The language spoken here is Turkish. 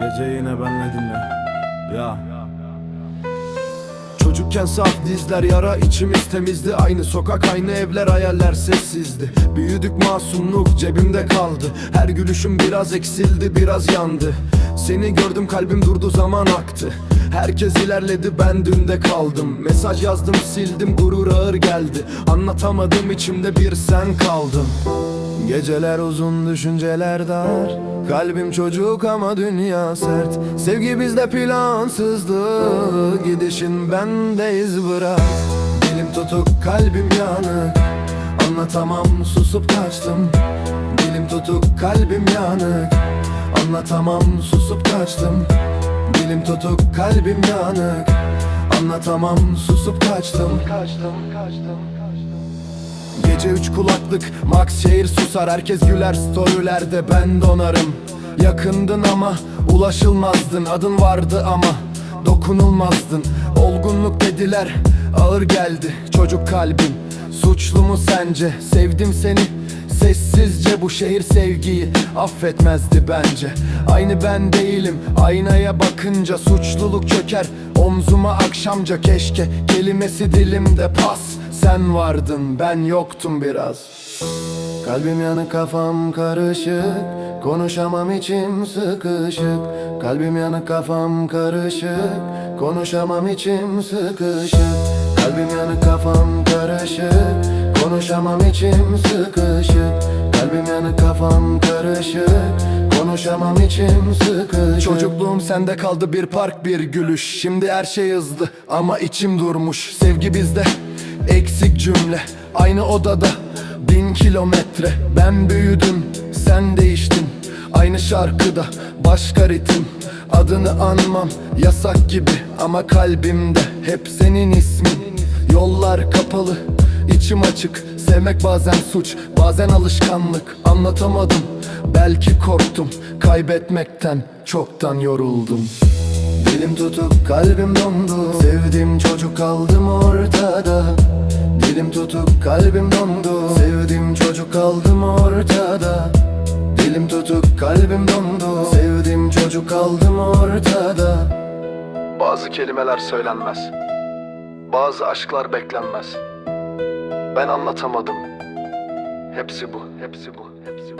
Gece yine benle dinle. Ya. Çocukken saf dizler yara içimiz temizdi. Aynı sokak aynı evler hayaller sessizdi. Büyüdük masumluk cebimde kaldı. Her gülüşüm biraz eksildi biraz yandı. Seni gördüm kalbim durdu zaman aktı Herkes ilerledi ben dünde kaldım. Mesaj yazdım sildim gurur ağır geldi. Anlatamadım içimde bir sen kaldın Geceler uzun düşünceler dar. Kalbim çocuk ama dünya sert. Sevgi bizde plansızdı. Gidişin bende iz bırak. Dilim tutuk kalbim yanık. Anlatamam susup kaçtım. Dilim tutuk kalbim yanık. Anlatamam susup kaçtım Dilim tutuk kalbim yanık Anlatamam susup kaçtım Kaçtım kaçtım. Gece üç kulaklık Max şehir susar. Herkes güler storylerde ben donarım. Yakındın ama ulaşılmazdın. Adın vardı ama dokunulmazdın. Olgunluk dediler ağır geldi Çocuk kalbim suçlu mu sence? Sevdim seni. Sessizce bu şehir sevgiyi affetmezdi bence. Aynı ben değilim. Aynaya bakınca suçluluk çöker. Omzuma akşamca keşke kelimesi dilimde pas. Sen vardın ben yoktum biraz. Kalbim yanık kafam karışık. Konuşamam içim sıkışık. Kalbim yanık kafam karışık. Konuşamam içim sıkışık Konuşamam içim sıkışık. Kalbim yanık kafam karışık. Konuşamam içim sıkışık. Çocukluğum sende kaldı bir park bir gülüş. Şimdi her şey hızlı ama içim durmuş. Sevgi bizde eksik cümle. Aynı odada bin kilometre. Ben büyüdüm sen değiştin. Aynı şarkıda başka ritim. Adını anmam yasak gibi Ama kalbimde hep senin ismin. Yollar kapalı içim açık Sevmek bazen suç bazen alışkanlık. Anlatamadım belki korktum. Kaybetmekten çoktan yoruldum. Dilim tutup kalbim dondu. Sevdiğim çocuk kaldım ortada. Dilim tutup kalbim dondu. Sevdiğim çocuk kaldım ortada. Dilim tutup kalbim dondu. Sevdiğim çocuk kaldım ortada. Bazı kelimeler söylenmez. Bazı aşklar beklenmez Ben anlatamadım. Hepsi bu, hepsi bu, hepsi bu